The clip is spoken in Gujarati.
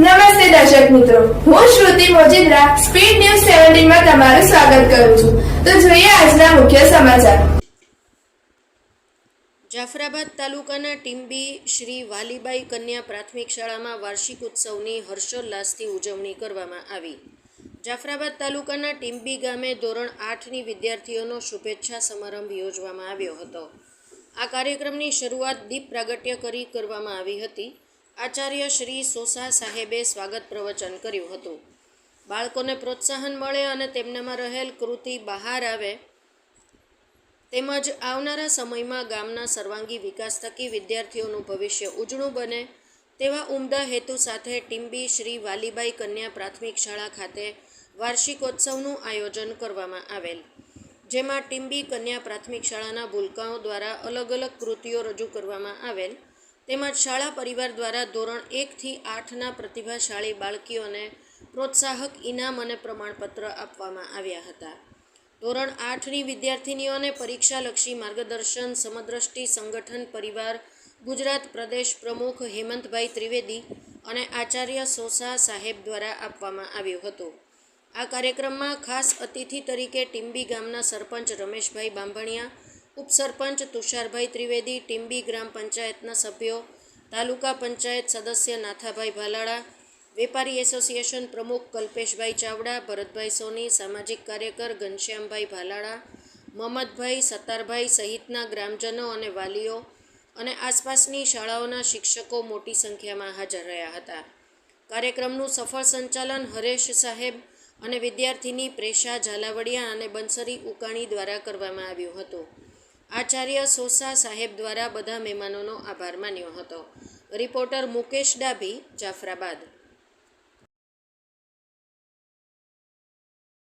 નમસ્તે દર્શક મિત્રો. હું શ્રુતિ મોજીદ્રા, સ્પીડ ન્યૂઝ સેવન્ટીનમાં તમારું સ્વાગત કરું છું. તો જોઈએ આજના મુખ્ય સમાચાર. જાફરાબાદ તાલુકાના ટીમ્બી શ્રી વાલીબાઈ કન્યા પ્રાથમિક શાળામાં વાર્ષિક ઉત્સવની હર્ષોલ્લાસથી ઉજવણી કરવામાં આવી. જાફરાબાદ તાલુકાના ટીમ્બી ગામે ધોરણ આઠની વિદ્યાર્થીઓનો શુભેચ્છા સમારંભ યોજવામાં આવ્યો હતો. આ કાર્યક્રમની શરૂઆત દીપ પ્રાગટ્ય કરી કરવામાં આવી હતી. આચાર્ય શ્રી સોસા સાહેબે સ્વાગત પ્રવચન કર્યું હતું. બાળકોને પ્રોત્સાહન મળે અને તેમનામાં રહેલ કૃતિ બહાર આવે, તેમજ આવનારા સમયમાં ગામના સર્વાંગી વિકાસ થકી વિદ્યાર્થીઓનું ભવિષ્ય ઉજળું બને, તેવા ઉમદા હેતુ સાથે ટીમ્બી શ્રી વાલીબાઈ કન્યા પ્રાથમિક શાળા ખાતે વાર્ષિકોત્સવનું આયોજન કરવામાં આવેલ, જેમાં ટીમ્બી કન્યા પ્રાથમિક શાળાના ભૂલકાઓ દ્વારા અલગ અલગ કૃતિઓ રજૂ કરવામાં આવેલ તેમજ શાળા પરિવાર દ્વારા ધોરણ એકથી આઠના પ્રતિભાશાળી બાળકીઓને પ્રોત્સાહક ઇનામ અને પ્રમાણપત્ર આપવામાં આવ્યા હતા. ધોરણ આઠની વિદ્યાર્થિનીઓને પરીક્ષાલક્ષી માર્ગદર્શન, સમદ્રષ્ટિ સંગઠન, પરિવાર, ગુજરાત પ્રદેશ પ્રમુખ હેમંતભાઈ ત્રિવેદી અને આચાર્ય સોસા સાહેબ દ્વારા આપવામાં આવ્યું હતું. આ કાર્યક્રમમાં ખાસ અતિથિ તરીકે ટીમ્બી ગામના સરપંચ રમેશભાઈ બાંભણિયા ઉપસરપંચ તુષારભાઈ ત્રિવેદી ટીમ્બી ગ્રામ પંચાયતના સભ્યો, તાલુકા પંચાયત સદસ્ય નાથાભાઈ ભાલાળા, વેપારી એસોસિએશન પ્રમુખ કલ્પેશભાઈ ચાવડા, ભરતભાઈ સોની, સામાજિક કાર્યકર ઘનશ્યામભાઈ ભાલાળા મહમ્મદભાઈ સત્તારભાઈ સહિતના ગ્રામજનો અને વાલીઓ અને આસપાસની શાળાઓના શિક્ષકો મોટી સંખ્યામાં હાજર રહ્યા હતા. કાર્યક્રમનું સફળ સંચાલન હરેશ સાહેબ અને વિદ્યાર્થીની પ્રેશા ઝાલાવડિયા અને બંસરી ઉકાણી દ્વારા કરવામાં આવ્યું હતું. આચાર્ય સોસા સાહેબ દ્વારા બધા મહેમાનોનો આભાર માન્યો હતો. રિપોર્ટર મુકેશ ડાભી જાફરાબાદ.